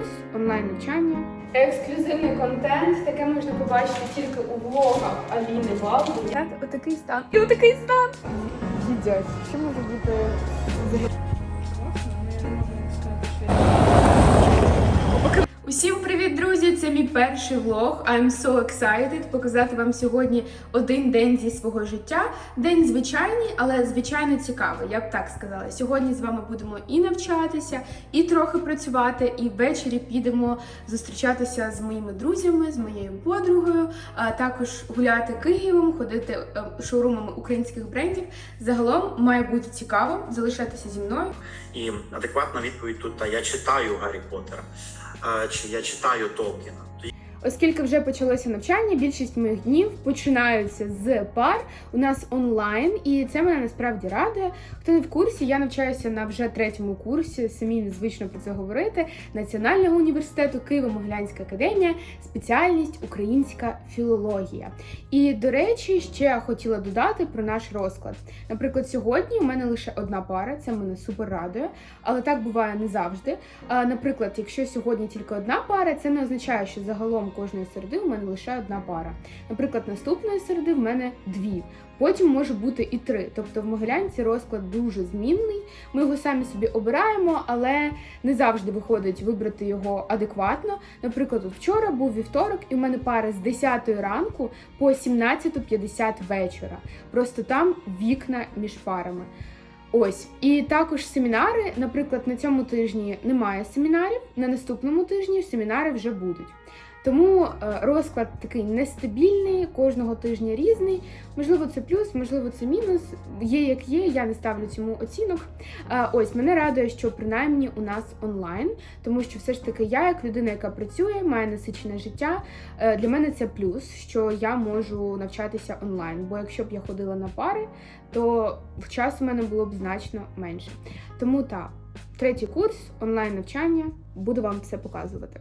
курс онлайн навчання. Ексклюзивний контент, таке можна побачити тільки у влогах Аліни Балди. Отакий стан. І отакий стан. Їдять. Що може бути Усім привіт, друзі! Це мій перший влог. I'm so excited показати вам сьогодні один день зі свого життя. День звичайний, але звичайно цікавий. Я б так сказала. Сьогодні з вами будемо і навчатися, і трохи працювати, і ввечері підемо зустрічатися з моїми друзями, з моєю подругою, а також гуляти Києвом, ходити е, шоурумами українських брендів. Загалом має бути цікаво залишатися зі мною. І адекватна відповідь тут та я читаю Гаррі Поттера чи я читаю Толкіна. Оскільки вже почалося навчання, більшість моїх днів починаються з пар. У нас онлайн, і це мене насправді радує. Хто не в курсі, я навчаюся на вже третьому курсі, самі незвично про це говорити. Національного університету Києво-Могилянська академія, спеціальність українська філологія. І до речі, ще хотіла додати про наш розклад. Наприклад, сьогодні у мене лише одна пара, це мене супер радує, але так буває не завжди. Наприклад, якщо сьогодні тільки одна пара, це не означає, що загалом кожної середи у мене лише одна пара. Наприклад, наступної середи в мене дві. Потім може бути і три. Тобто в Могилянці розклад дуже змінний. Ми його самі собі обираємо, але не завжди виходить вибрати його адекватно. Наприклад, вчора був вівторок, і в мене пара з 10 ранку по 17.50 вечора. Просто там вікна між парами. Ось і також семінари. Наприклад, на цьому тижні немає семінарів, на наступному тижні семінари вже будуть. Тому е, розклад такий нестабільний, кожного тижня різний. Можливо, це плюс, можливо, це мінус. Є як є, я не ставлю цьому оцінок. Е, Ось мене радує, що принаймні у нас онлайн, тому що все ж таки я, як людина, яка працює, має насичене життя. е, Для мене це плюс, що я можу навчатися онлайн. Бо якщо б я ходила на пари, то в час у мене було б значно менше. Тому так, третій курс онлайн навчання, буду вам це показувати.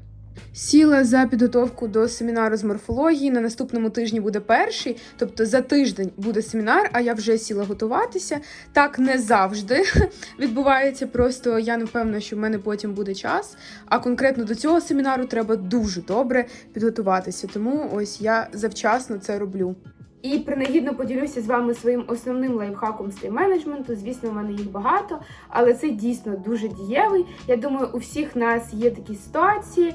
Сіла за підготовку до семінару з морфології. На наступному тижні буде перший, тобто за тиждень буде семінар, а я вже сіла готуватися. Так не завжди відбувається. Просто я не впевнена, що в мене потім буде час. А конкретно до цього семінару треба дуже добре підготуватися. Тому ось я завчасно це роблю. І принагідно поділюся з вами своїм основним лайфхаком з тайм-менеджменту. Звісно, в мене їх багато, але це дійсно дуже дієвий. Я думаю, у всіх нас є такі ситуації,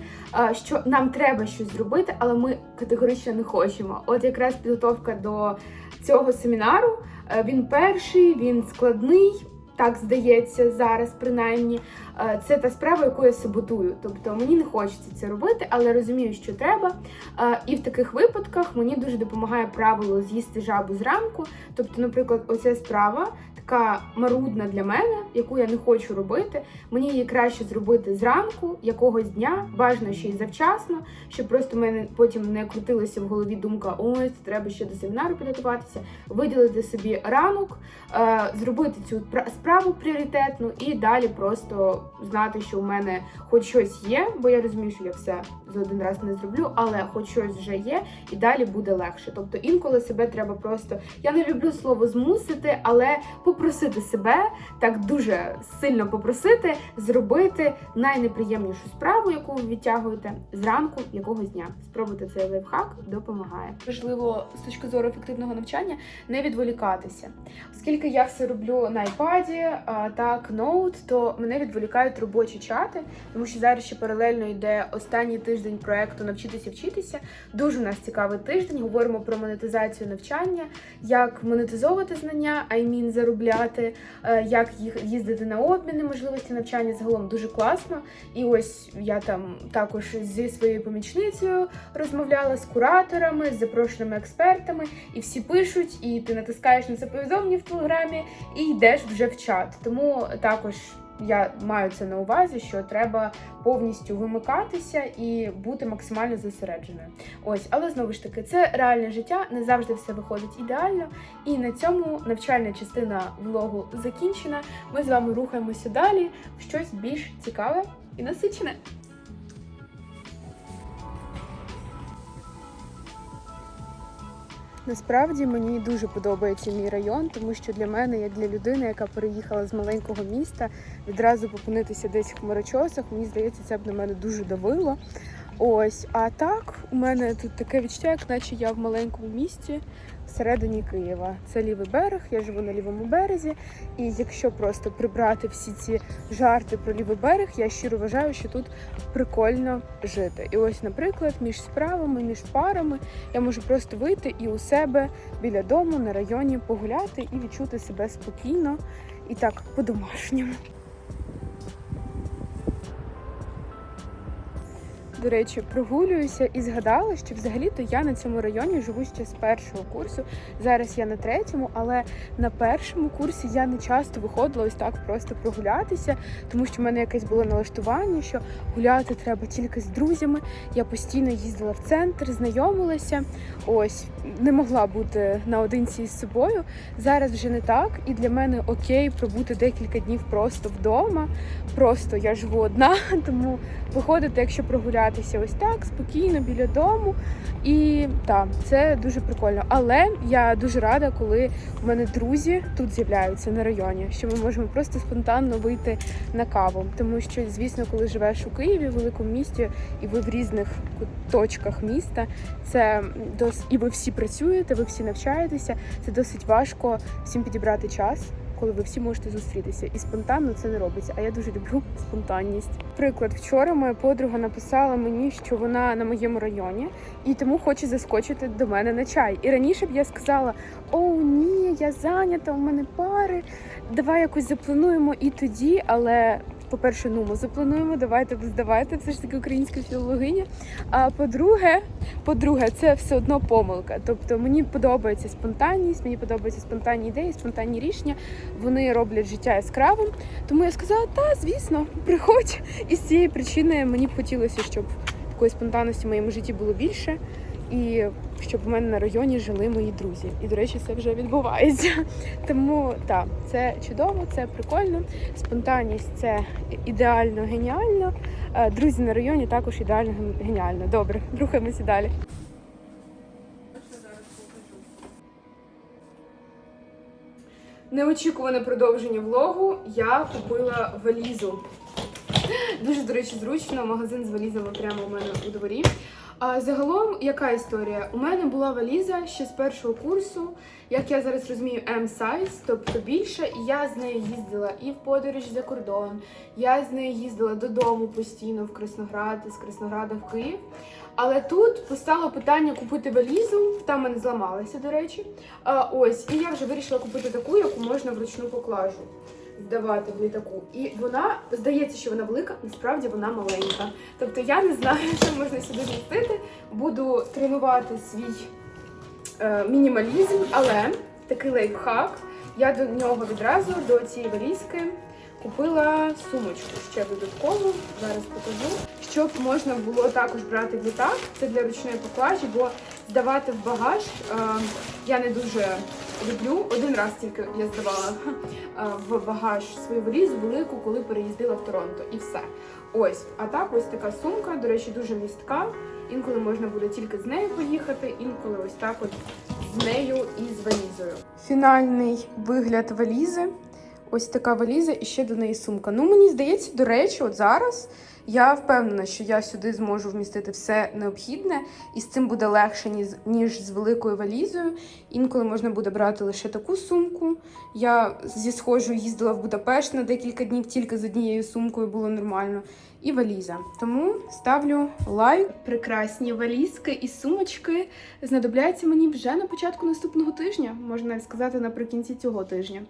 що нам треба щось зробити, але ми категорично не хочемо. От якраз підготовка до цього семінару. е, Він перший, він складний. Так здається зараз, принаймні, Е, це та справа, яку я саботую. Тобто мені не хочеться це робити, але розумію, що треба. Е, І в таких випадках мені дуже допомагає правило з'їсти жабу зранку. Тобто, наприклад, оця справа така марудна для мене, яку я не хочу робити. Мені її краще зробити зранку, якогось дня, бажано ще й завчасно, щоб просто мене потім не крутилася в голові думка: ось треба ще до семінару підготуватися, виділити собі ранок, е, зробити цю справу пріоритетну і далі просто знати, що в мене хоч щось є, бо я розумію, що я все за один раз не зроблю, але хоч щось вже є, і далі буде легше. Тобто інколи себе треба просто. Я не люблю слово змусити, але попросити себе так дуже сильно попросити зробити найнеприємнішу справу, яку ви відтягуєте зранку якогось дня. Спробуйте цей лайфхак допомагає. Важливо з точки зору ефективного навчання не відволікатися. Оскільки я все роблю на iPad, а, так ноут, то мене відволікають робочі чати, тому що зараз ще паралельно йде останній тиждень проекту Навчитися вчитися. Дуже у нас цікавий тиждень. Говоримо про монетизацію навчання, як монетизовувати знання, I mean заробляти, е, як їздити на обміни, можливості навчання загалом дуже класно. І ось я там також зі своєю помічницею розмовляла з кураторами, з запрошеними експертами, і всі пишуть, і ти натискаєш на це повідомлення в телеграмі і йдеш вже в чат. Тому також. Я маю це на увазі, що треба повністю вимикатися і бути максимально зосередженою. Ось, але знову ж таки, це реальне життя, не завжди все виходить ідеально. І на цьому навчальна частина влогу закінчена. Ми з вами рухаємося далі в щось більш цікаве і насичене. Насправді мені дуже подобається мій район, тому що для мене, як для людини, яка переїхала з маленького міста, відразу попинитися десь в хмарочосах, мені здається, це б на мене дуже давило. Ось, а так у мене тут таке відчуття, як наче я в маленькому місті всередині Києва. Це лівий берег, я живу на лівому березі. І якщо просто прибрати всі ці жарти про лівий берег, я щиро вважаю, що тут прикольно жити. І ось, наприклад, між справами, між парами я можу просто вийти і у себе біля дому на районі погуляти і відчути себе спокійно і так по-домашньому. До речі, прогулююся і згадала, що взагалі-то я на цьому районі живу ще з першого курсу. Зараз я на третьому, але на першому курсі я не часто виходила ось так просто прогулятися, тому що в мене якесь було налаштування, що гуляти треба тільки з друзями. Я постійно їздила в центр, знайомилася. Ось не могла бути наодинці із собою. Зараз вже не так, і для мене окей пробути декілька днів просто вдома. Просто я живу одна, тому виходити, якщо прогулятися ось так, спокійно біля дому. І так, це дуже прикольно. Але я дуже рада, коли в мене друзі тут з'являються на районі, що ми можемо просто спонтанно вийти на каву. Тому що, звісно, коли живеш у Києві, в великому місті, і ви в різних точках міста, це дос... і ви всі працюєте, ви всі навчаєтеся. Це досить важко всім підібрати час. Коли ви всі можете зустрітися, і спонтанно це не робиться. А я дуже люблю спонтанність. Приклад, вчора моя подруга написала мені, що вона на моєму районі і тому хоче заскочити до мене на чай. І раніше б я сказала: О, ні, я зайнята, у мене пари. Давай якось заплануємо і тоді. Але по-перше, ну ми заплануємо, давайте здавайте, це ж таки українська філологиня. А по-друге, по-друге, це все одно помилка. Тобто мені подобається спонтанність, мені подобаються спонтанні ідеї, спонтанні рішення. Вони роблять життя яскравим. Тому я сказала, та звісно, приходь. І з цієї причини мені б хотілося, щоб такої спонтанності в моєму житті було більше. І щоб в мене на районі жили мої друзі. І, до речі, це вже відбувається. Тому так, це чудово, це прикольно. Спонтанність це ідеально геніально. Е, Друзі на районі також ідеально геніально. Добре, рухаємося далі. Неочікуване продовження влогу. Я купила валізу. Дуже, до речі, зручно. Магазин з валізами прямо у мене у дворі. А загалом, яка історія? У мене була валіза ще з першого курсу, як я зараз розумію, M-size, тобто більше, і я з нею їздила і в подорож за кордон. Я з нею їздила додому постійно в Красноград, з Краснограда в Київ. Але тут постало питання купити валізу, там мене зламалася, до речі. А, ось, і я вже вирішила купити таку, яку можна вручну поклажу здавати в літаку. І вона здається, що вона велика, насправді вона маленька. Тобто я не знаю, що можна сюди вмістити. Буду тренувати свій е, мінімалізм, але такий лайфхак. Я до нього відразу до цієї валізки купила сумочку ще додатково. Зараз покажу. Щоб можна було також брати в літак. Це для ручної поклажі, бо здавати в багаж е, я не дуже люблю. Один раз тільки я здавала е, в багаж свою валізу велику, коли переїздила в Торонто, і все. Ось, а так, ось така сумка, до речі, дуже містка. Інколи можна буде тільки з нею поїхати, інколи ось так от з нею і з валізою. Фінальний вигляд валізи. Ось така валіза і ще до неї сумка. Ну, мені здається, до речі, от зараз я впевнена, що я сюди зможу вмістити все необхідне, і з цим буде легше, ніж, з великою валізою. Інколи можна буде брати лише таку сумку. Я зі схожу їздила в Будапешт на декілька днів тільки з однією сумкою було нормально. І валіза. Тому ставлю лайк. Прекрасні валізки і сумочки знадобляться мені вже на початку наступного тижня, можна сказати, наприкінці цього тижня.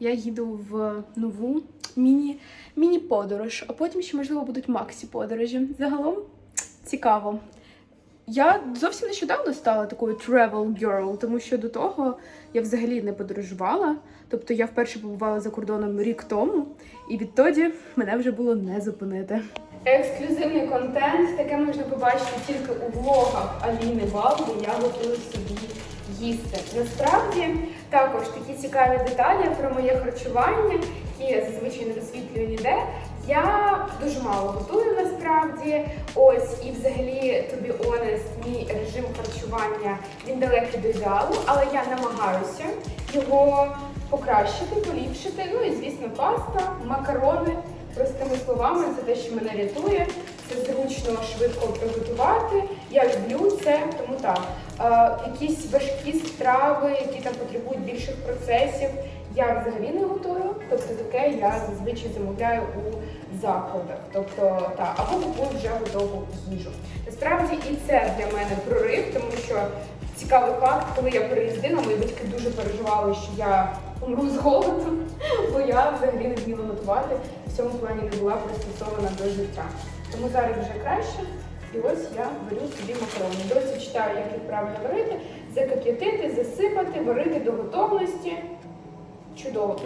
Я їду в нову міні, міні-подорож, а потім ще, можливо, будуть максі-подорожі. Загалом цікаво. Я зовсім нещодавно стала такою travel girl, тому що до того я взагалі не подорожувала. Тобто я вперше побувала за кордоном рік тому, і відтоді мене вже було не зупинити. Ексклюзивний контент, таке можна побачити тільки у влогах Аліни Балди. Я готую собі їсти. Насправді також такі цікаві деталі про моє харчування, які зазвичай не висвітлюю ніде. Я дуже мало готую насправді. Ось і взагалі тобі honest, мій режим харчування він далекий до ідеалу, але я намагаюся його покращити, поліпшити. Ну і звісно, паста, макарони. Простими словами, це те, що мене рятує. Це зручно, швидко приготувати. Я люблю це, тому так. Якісь важкі страви, які там потребують більших процесів, я взагалі не готую. Тобто таке я зазвичай замовляю у закладах. Тобто та або купую вже готову їжу. Насправді і це для мене прорив, тому що цікавий факт, коли я переїздила, мої батьки дуже переживали, що я помру з голоду, бо я взагалі не вміла готувати. В цьому плані не була пристосована до життя. Тому зараз вже краще. І ось я варю собі макарони. Досі читаю, як їх правильно варити, закип'ятити, засипати, варити до готовності. Чудово.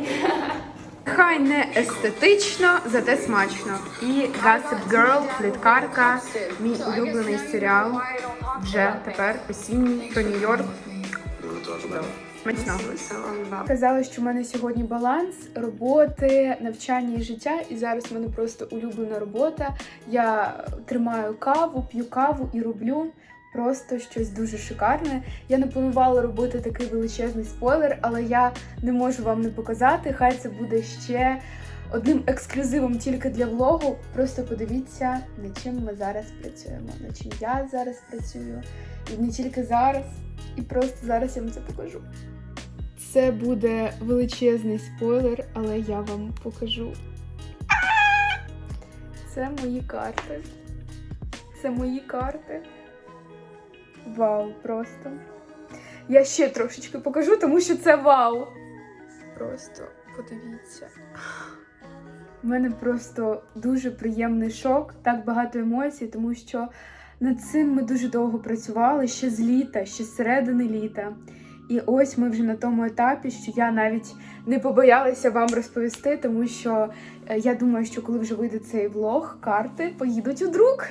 Хай не естетично, зате смачно. І Gossip Girl, пліткарка, мій улюблений серіал. Вже тепер осінній про Нью-Йорк. Смачно. Казали, що в мене сьогодні баланс роботи, навчання і життя. І зараз в мене просто улюблена робота. Я тримаю каву, п'ю каву і роблю просто щось дуже шикарне. Я не планувала робити такий величезний спойлер, але я не можу вам не показати. Хай це буде ще одним ексклюзивом тільки для влогу. Просто подивіться, над чим ми зараз працюємо, над чим я зараз працюю. І не тільки зараз, і просто зараз я вам це покажу. Це буде величезний спойлер, але я вам покажу. Це мої карти. Це мої карти. Вау, просто. Я ще трошечки покажу, тому що це вау. Просто подивіться. У мене просто дуже приємний шок, так багато емоцій, тому що над цим ми дуже довго працювали ще з літа, ще з середини літа. І ось ми вже на тому етапі, що я навіть не побоялася вам розповісти, тому що е, я думаю, що коли вже вийде цей влог, карти поїдуть у друк.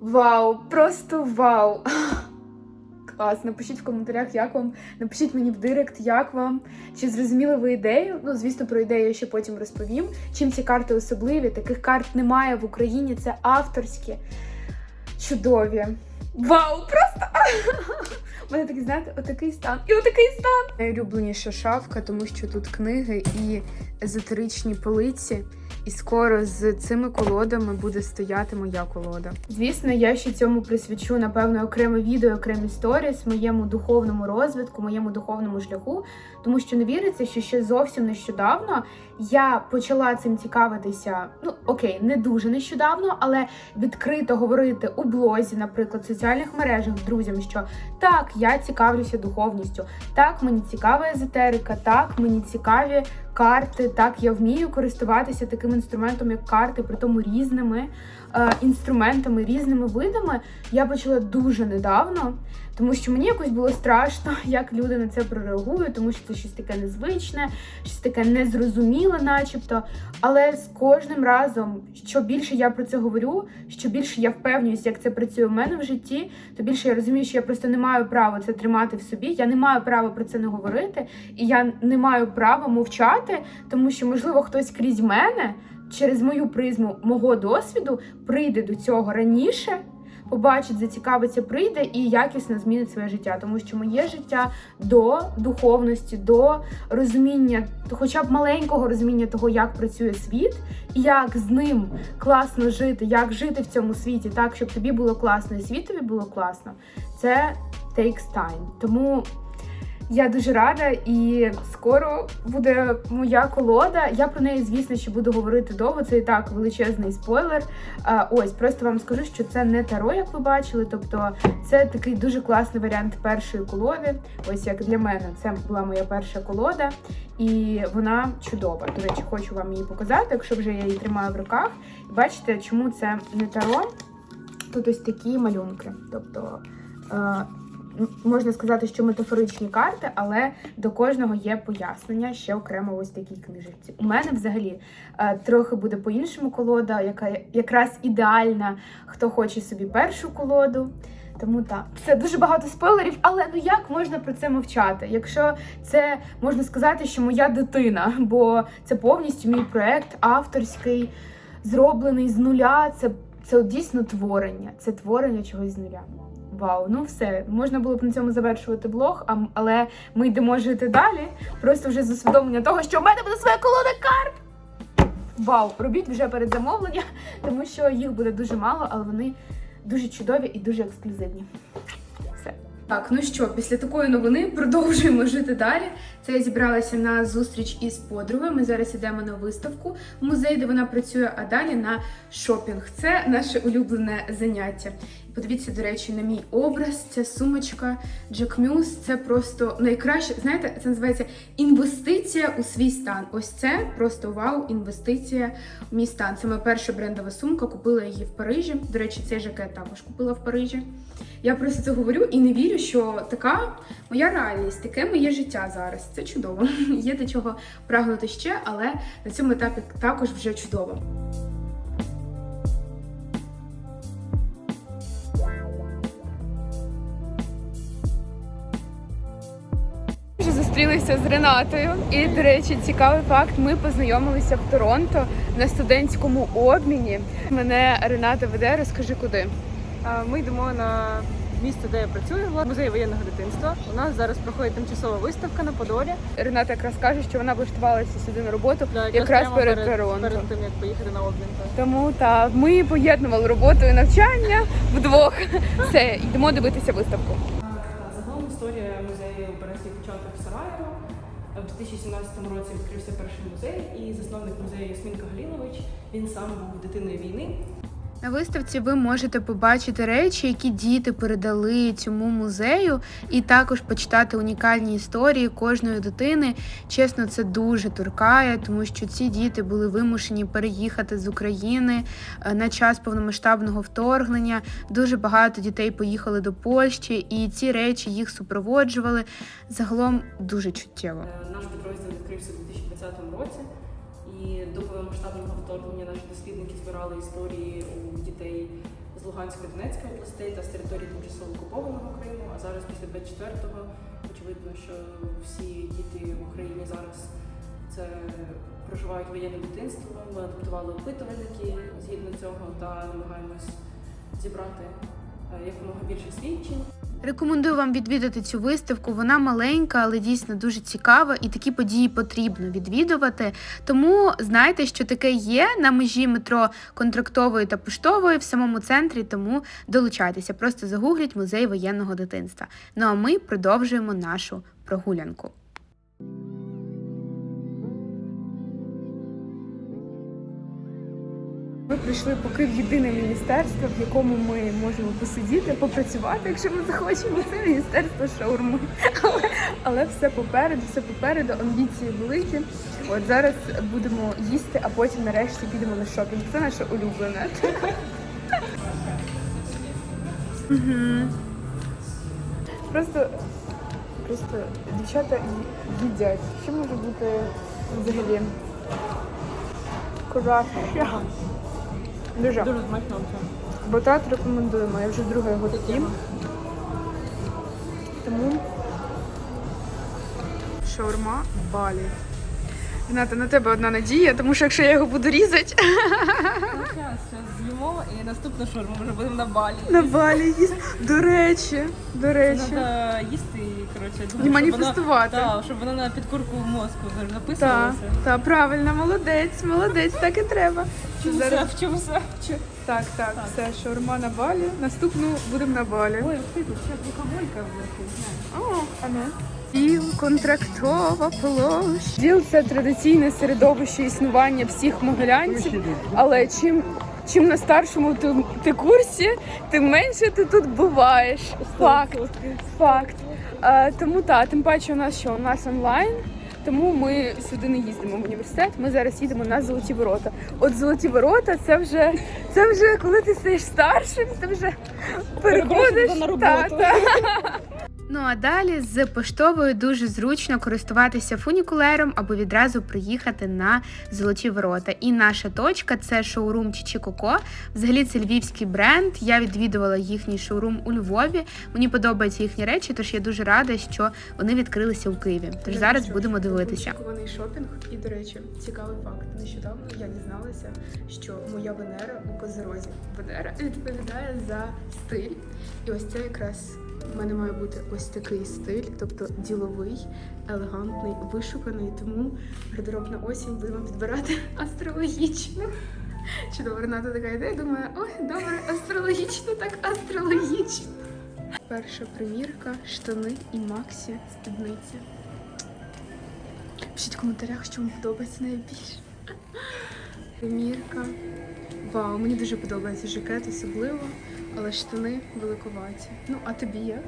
Вау, просто вау! Клас, напишіть в коментарях, як вам. Напишіть мені в директ, як вам. Чи зрозуміли ви ідею? Ну, звісно, про ідею я ще потім розповім. Чим ці карти особливі? Таких карт немає в Україні, це авторські. Чудові. Вау, просто! У мене такий, знаєте, отакий стан. І отакий стан. Найулюбленіша шафка, тому що тут книги і езотеричні полиці. І скоро з цими колодами буде стояти моя колода. Звісно, я ще цьому присвячу напевно окреме відео, окремі сторіс моєму духовному розвитку, моєму духовному шляху, тому що не віриться, що ще зовсім нещодавно я почала цим цікавитися. Ну окей, не дуже нещодавно, але відкрито говорити у блозі, наприклад, в соціальних мережах з друзями, що так, я цікавлюся духовністю, так, мені цікава езотерика, так, мені цікаві карти, так, я вмію користуватися таким інструментом, як карти, при тому різними інструментами, різними видами. Я почала дуже недавно, тому що мені якось було страшно, як люди на це прореагують, тому що це щось таке незвичне, щось таке незрозуміле, начебто. Але з кожним разом, що більше я про це говорю, що більше я впевнююсь, як це працює в мене в житті, то більше я розумію, що я просто не маю права це тримати в собі. Я не маю права про це не говорити, і я не маю права мовчати, тому що, можливо, хтось крізь мене через мою призму мого досвіду прийде до цього раніше. Побачить, зацікавиться, прийде і якісно змінить своє життя, тому що моє життя до духовності, до розуміння, хоча б маленького розуміння того, як працює світ, і як з ним класно жити, як жити в цьому світі, так щоб тобі було класно і світові було класно. Це takes time. Тому я дуже рада, і скоро буде моя колода. Я про неї, звісно, ще буду говорити довго. Це і так величезний спойлер. А, ось просто вам скажу, що це не таро, як ви бачили. Тобто, це такий дуже класний варіант першої колоди. Ось як для мене, це була моя перша колода, і вона чудова. До речі, хочу вам її показати, якщо вже я її тримаю в руках. Бачите, чому це не таро? Тут ось такі малюнки. Тобто. Можна сказати, що метафоричні карти, але до кожного є пояснення ще окремо ось такій книжці. У мене взагалі е, трохи буде по-іншому колода, яка якраз ідеальна, хто хоче собі першу колоду. Тому так, це дуже багато спойлерів, але ну як можна про це мовчати? Якщо це можна сказати, що моя дитина, бо це повністю мій проект авторський. зроблений з нуля. Це, це дійсно творення. Це творення чогось з нуля. Вау, ну все, можна було б на цьому завершувати блог, а, але ми йдемо жити далі. Просто вже з усвідомлення того, що в мене буде своя колода карт. Вау, робіть вже передзамовлення, тому що їх буде дуже мало, але вони дуже чудові і дуже ексклюзивні. Так, ну що, після такої новини продовжуємо жити далі. Це я зібралася на зустріч із подругою. Ми зараз йдемо на виставку в музей, де вона працює, а далі на шопінг. Це наше улюблене заняття. Подивіться, до речі, на мій образ. Ця сумочка Jack Muse – це просто найкраще. Знаєте, це називається інвестиція у свій стан. Ось це просто вау, інвестиція у мій стан. Це моя перша брендова сумка. Купила її в Парижі. До речі, цей жакет також купила в Парижі. Я просто це говорю і не вірю, що така моя реальність, таке моє життя зараз. Це чудово. Є до чого прагнути ще, але на цьому етапі також вже чудово. Зустрілися з Ренатою. І, до речі, цікавий факт: ми познайомилися в Торонто на студентському обміні. Мене Рената веде, розкажи куди. Ми йдемо на місце, де я працюю, в музей воєнного дитинства. У нас зараз проходить тимчасова виставка на Подолі. Рената якраз каже, що вона влаштувалася сюди на роботу Да, якраз прямо перед перед, Торонто. перед тим, як поїхати на обмін. Тому та ми поєднували роботу і навчання вдвох. Все, йдемо дивитися виставку. Загалом історія музею бере свій початок в Сараєво. В 2017 році відкрився перший музей, і засновник музею Ясмінка Галінович. Він сам був дитиною війни. На виставці ви можете побачити речі, які діти передали цьому музею, і також почитати унікальні історії кожної дитини. Чесно, це дуже торкає, тому що ці діти були вимушені переїхати з України е, на час повномасштабного вторгнення. Дуже багато дітей поїхали до Польщі, і ці речі їх супроводжували. Загалом дуже чуттєво. Е, Наш підрозділ відкрився у 2020 році. І до повномасштабного вторгнення наші дослідники збирали історії у дітей з Луганської Донецької областей та з території тимчасово окупованого Криму. А зараз після 24-го очевидно, що всі діти в Україні зараз це проживають воєнне дитинство. Ми адаптували опитувальники згідно цього та намагаємось зібрати е, якомога більше свідчень. Рекомендую вам відвідати цю виставку. Вона маленька, але дійсно дуже цікава, і такі події потрібно відвідувати. Тому знайте, що таке є на межі метро контрактової та поштової в самому центрі. Тому долучайтеся. Просто загугліть музей воєнного дитинства. Ну а ми продовжуємо нашу прогулянку. Ми прийшли поки в єдине міністерство, в якому ми можемо посидіти, попрацювати, якщо ми захочемо. Це міністерство шаурми. Але, але все попереду, все попереду, амбіції великі. От зараз будемо їсти, а потім нарешті підемо на шопінг. Це наше улюблене. Просто, просто дівчата їдять. Що може бути взагалі? Курашка. Дуже. Дуже смачно все. Батат рекомендуємо, я вже друге його їм. Тому шаурма балі. Рената, на тебе одна надія, тому що якщо я його буду різати, Зараз, з'їмо і наступну шурму вже будемо на балі. на балі їсти. До речі, до речі. Треба їсти і коротше І щоб маніфестувати. Так, щоб воно на підкурку в мозку вже Так, та, правильно, молодець, молодець, так і треба. Вчуся, Зараз- вчуся. Так, так, все, шаурма на балі. Наступну будемо на балі. Ой, ти, тут ще вверху. О, а ну. Діл контрактова площа. Діл це традиційне середовище існування всіх могилянців. Але чим, чим на старшому ти, ти курсі, тим менше ти тут буваєш. Факт. Факт. А, тому так, тим паче у нас що у нас онлайн. Тому ми сюди не їздимо в університет. Ми зараз їдемо на золоті ворота. От золоті ворота це вже це вже коли ти стаєш старшим, ти вже переходиш на роботу. Та, та. Ну а далі з поштовою дуже зручно користуватися фунікулером або відразу приїхати на золоті ворота. І наша точка це шоурум Чічі Коко. Взагалі це львівський бренд. Я відвідувала їхній шоурум у Львові. Мені подобаються їхні речі, тож я дуже рада, що вони відкрилися у Києві. Тож зараз будемо дивитися. Очікуваний шопінг. І, до речі, цікавий факт. Нещодавно я дізналася, що моя Венера у Козерозі. Венера відповідає за стиль. І ось це якраз в мене має бути ось такий стиль, тобто діловий, елегантний, вишуканий. Тому гардероб на осінь будемо підбирати астрологічно. Чудово, Рената така йде, думає, ой, добре, астрологічно, так астрологічно. Перша примірка, штани і Максі спідниці. Пишіть в коментарях, що вам подобається найбільше. Примірка. Вау, мені дуже подобається жакет особливо, але штани великоваті. Ну, а тобі як?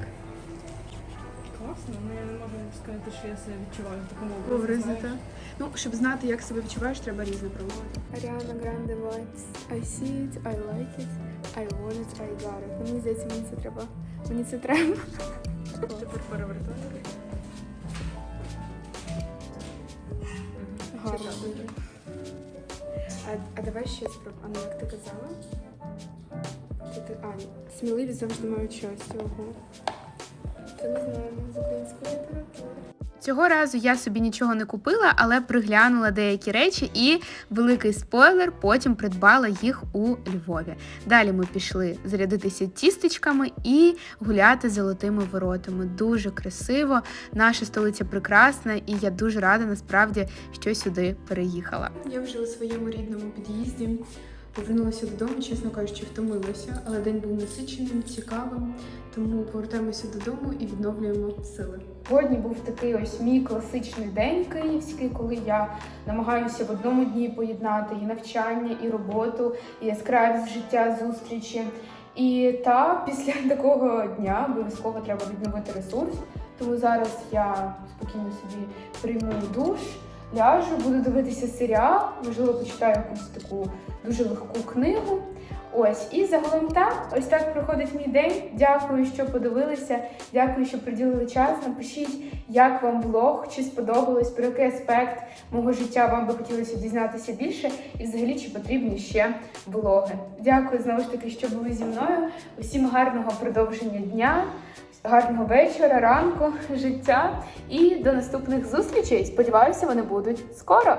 Класно, але я не можу сказати, що я себе відчуваю в такому Образи, знаєш. так? Ну, щоб знати, як себе відчуваєш, треба різне пробувати. Ariana Grande Vibes. I see it, I like it, I want it, I got it. Мені здається, мені це треба. Мені це треба. Тепер перевертаю. Гарно дуже. А, а давай ще спробуємо. А ну як ти казала? Ти, ти, а, ні. сміливість завжди мають щастя. Ого. Це не знаємо з української літератури. Цього разу я собі нічого не купила, але приглянула деякі речі і великий спойлер, потім придбала їх у Львові. Далі ми пішли зарядитися тістечками і гуляти золотими воротами. Дуже красиво, наша столиця прекрасна, і я дуже рада насправді, що сюди переїхала. Я вже у своєму рідному під'їзді повернулася додому, чесно кажучи, втомилася, але день був насиченим, цікавим, тому повертаємося додому і відновлюємо сили. Сьогодні був такий ось мій класичний день київський, коли я намагаюся в одному дні поєднати і навчання, і роботу, і яскравість життя, зустрічі. І та після такого дня обов'язково треба відновити ресурс. Тому зараз я спокійно собі прийму душ, ляжу, буду дивитися серіал, можливо, почитаю якусь таку дуже легку книгу. Ось і загалом так, ось так проходить мій день. Дякую, що подивилися. Дякую, що приділили час. Напишіть, як вам влог, чи сподобалось, про який аспект мого життя вам би хотілося дізнатися більше, і взагалі чи потрібні ще влоги. Дякую знову ж таки, що були зі мною. Усім гарного продовження дня, гарного вечора, ранку, життя і до наступних зустрічей. Сподіваюся, вони будуть скоро.